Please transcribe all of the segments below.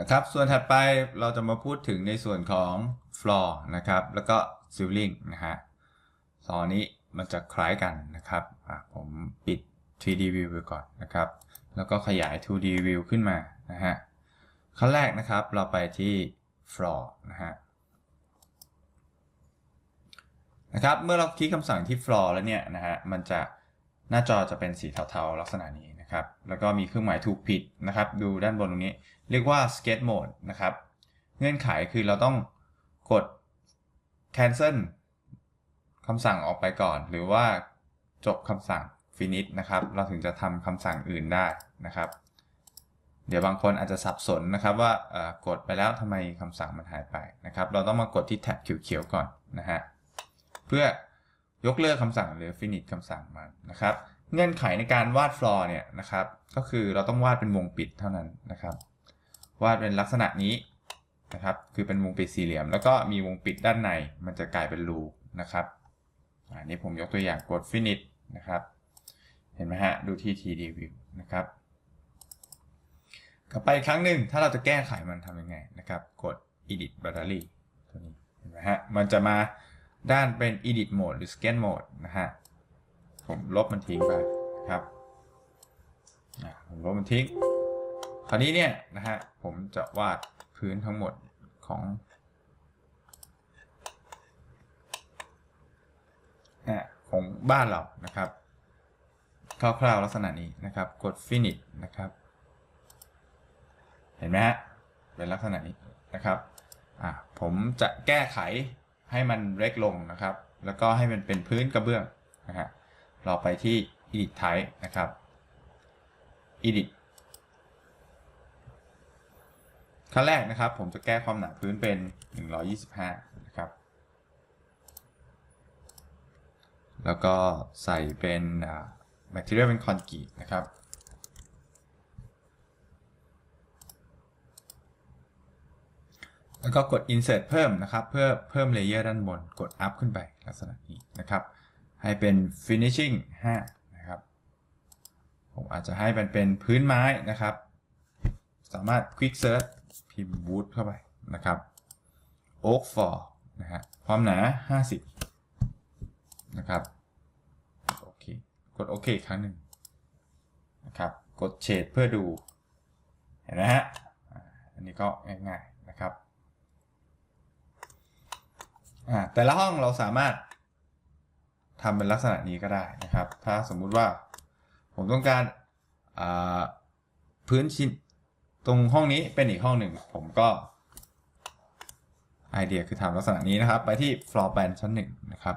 นะครับ ส่วนถัดไปเราจะมาพูดถึงในส่วนของ floor นะครับ แล้วก็ ceiling นะฮะสองนนี้มันจะคล้ายกันนะครับอะผมปิด 3D view ไปก่อนนะครับ แล้วก็ขยาย 2D view ขึ้นมานะฮะขั้นแรกนะครับเราไปที่ floor นะฮะนะครับ เมื่อเราคลิกคำสั่งที่ floor แล้วเนี่ยนะฮะ มันจะหน้าจอจะเป็นสีเทาๆลักษณะนี้ นะครับแล้วก็มีเครื่องหมายถูกผิดนะครับดูด้านบนตรงนี้ เรียกว่า sketch mode นะครับเงื่อนไขคือเราต้องกด cancel คำสั่งออกไปก่อน หรือว่าจบคำสั่ง finish นะครับ เราถึงจะทำคำสั่งอื่นได้นะครับ เดี๋ยวบางคนอาจจะสับสนนะครับว่ากดไปแล้วทำไมคำสั่งมันหายไปนะครับ เราต้องมากดที่แท็บเขียวๆก่อนนะฮะเพื่อยกเลิกคำสั่งหรือ finish คำสั่งมันนะครับ เงื่อนไขในการวาดฟลอร์เนี่ยนะครับก็คือเราต้องวาดเป็นวงปิดเท่านั้นนะครับ วาดเป็นลักษณะนี้นะครับคือเป็นวงปิดสี่เหลี่ยม แล้วก็มีวงปิดด้านในมันจะกลายเป็นรูนะครับอันนี้ผมยกตัวอย่างกด finish นะครับ เห็นไหมฮะดูที่ 3D view นะครับกลับไปอีกครั้งหนึ่งถ้าเราจะแก้ไขมันทำยังไงนะครับ กด edit battery ตัวนี้เห็นไหมฮะมันจะมาด้านเป็น edit mode หรือ scan mode นะฮะ ผมลบมันทิ้งไปครับผมลบมันทิ้ง คราวนี้เนี่ยนะฮะผมจะวาดพื้นทั้งหมดของอะของบ้านเรานะครับคร่าวๆลักษณะนี้นะครับ กด finish นะครับ เห็นไหมฮะเป็นลักษณะนี้นะครับอะผมจะแก้ไขให้มันเล็กลงนะครับ แล้วก็ให้มันเป็นพื้นกระเบื้องนะฮะ เราไปที่ edit type นะครับ edit ขั้นแรกนะครับ ผมจะแก้ความหนาพื้นเป็น 125 นะครับ แล้วก็ใส่เป็น material เป็นคอนกรีตนะครับแล้วก็กด insert เพิ่มนะครับ เพื่อเพิ่มเลเยอร์ด้านบน กด up ขึ้นไปลักษณะนี้นะครับ ให้เป็น finishing 5นะครับ ผมอาจจะให้มันเป็นพื้นไม้นะครับ สามารถ quick search พิมพ์ wood เข้าไปนะครับ oak for นะฮะความหนา 50 นะครับ โอเค กดโอเคครั้งหนึ่งนะครับ กดเฉดเพื่อดู เห็นไหมฮะ อันนี้ก็ง่ายๆนะครับอ่าแต่ละห้องเราสามารถ ทำเป็นลักษณะนี้ก็ได้นะครับ ถ้าสมมุติว่าผมต้องการพื้นชิ้นตรงห้องนี้เป็นอีกห้องหนึ่ง ผมก็ไอเดียคือทำลักษณะนี้นะครับ ไปที่ floor plan ชั้นหนึ่งนะครับ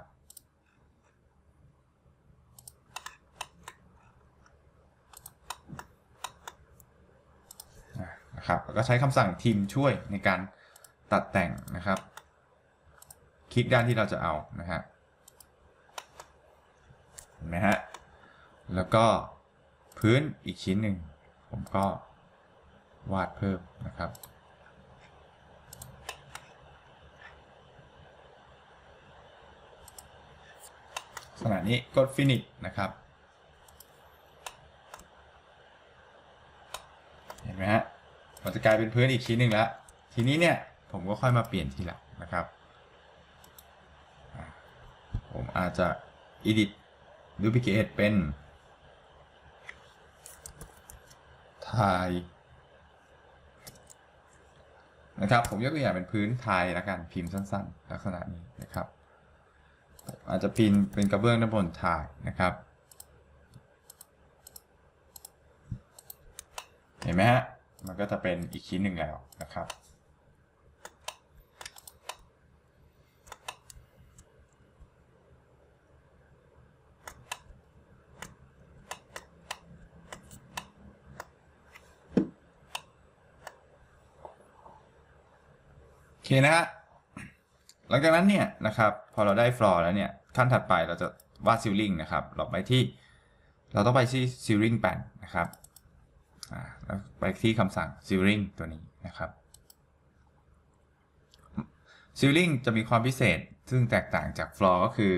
นะครับแล้วก็ใช้คำสั่งทีมช่วยในการตัดแต่งนะครับ คลิกด้านที่เราจะเอานะฮะ ไหมฮะ แล้วก็พื้นอีกชิ้นหนึ่ง ผมก็วาดเพิ่มนะครับ ขณะนี้กด finish นะครับ เห็นไหมฮะ มันจะกลายเป็นพื้นอีกชิ้นหนึ่งแล้ว ทีนี้เนี่ยผมก็ค่อยมาเปลี่ยนทีหลังนะครับ ผมอาจจะ edit duplicate เป็นทายนะครับ ผมยกตัวอย่างเป็นพื้นไทยแล้วกันพิมพ์สั้นๆ ลักษณะนี้นะครับ อาจจะพิมพ์เป็นกระเบื้องด้านบนทายนะครับ เห็นไหมฮะ มันก็จะเป็นอีกชิ้นหนึ่งแล้วนะครับ เคนะฮะหลังจากนั้นเนี่ยนะครับพอเราได้ฟลอร์แล้วเนี่ยขั้นถัดไปเราจะวาดซิลลิงนะครับเราไปที่เราต้องไปที่ซิลลิงแปนนะครับแล้วไปที่คำสั่ง Sealing ตัวนี้นะครับ Sealing จะมีความพิเศษซึ่งแตกต่างจาก Floor ก็คือ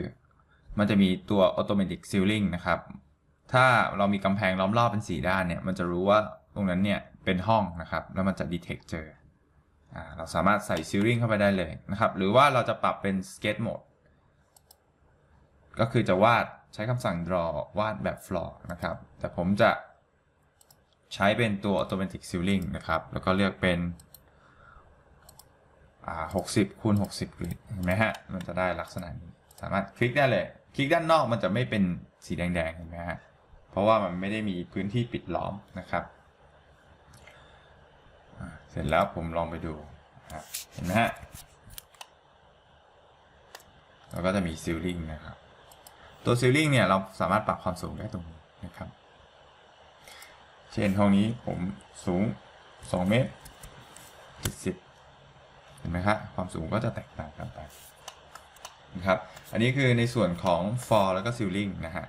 มันจะมีตัว Automatic Sealing นะครับถ้าเรามีกำแพงล้อมรอบเป็น 4 ด้านเนี่ยมันจะรู้ว่าตรงนั้นเนี่ยเป็นห้องนะครับ แล้วมันจะ detect เจอ เราสามารถใส่ ceiling เข้าไปได้เลยนะครับ หรือว่าเราจะปรับเป็น sketch mode ก็คือจะวาดใช้คำสั่ง draw วาดแบบ floor นะครับ แต่ผมจะใช้เป็นตัว automatic ceiling นะครับ แล้วก็เลือกเป็น60คูณ60กริดเห็นไหมฮะ มันจะได้ลักษณะนี้ สามารถคลิกได้เลย คลิกด้านนอกมันจะไม่เป็นสีแดงๆ เห็นไหมฮะ เพราะว่ามันไม่ได้มีพื้นที่ปิดล้อมนะครับ เสร็จแล้วผมลองไปดูเห็นไหมฮะแล้วก็จะมีซีลิงนะครับ ตัวซีลิงเนี่ยเราสามารถปรับความสูงได้ตรงนี้นะครับ เช่นห้องนี้ผมสูง 2 เมตร70เห็นไหมครับความสูงก็จะแตกต่างกันไปนะครับ อันนี้คือในส่วนของ for แล้วก็ ceiling นะฮะ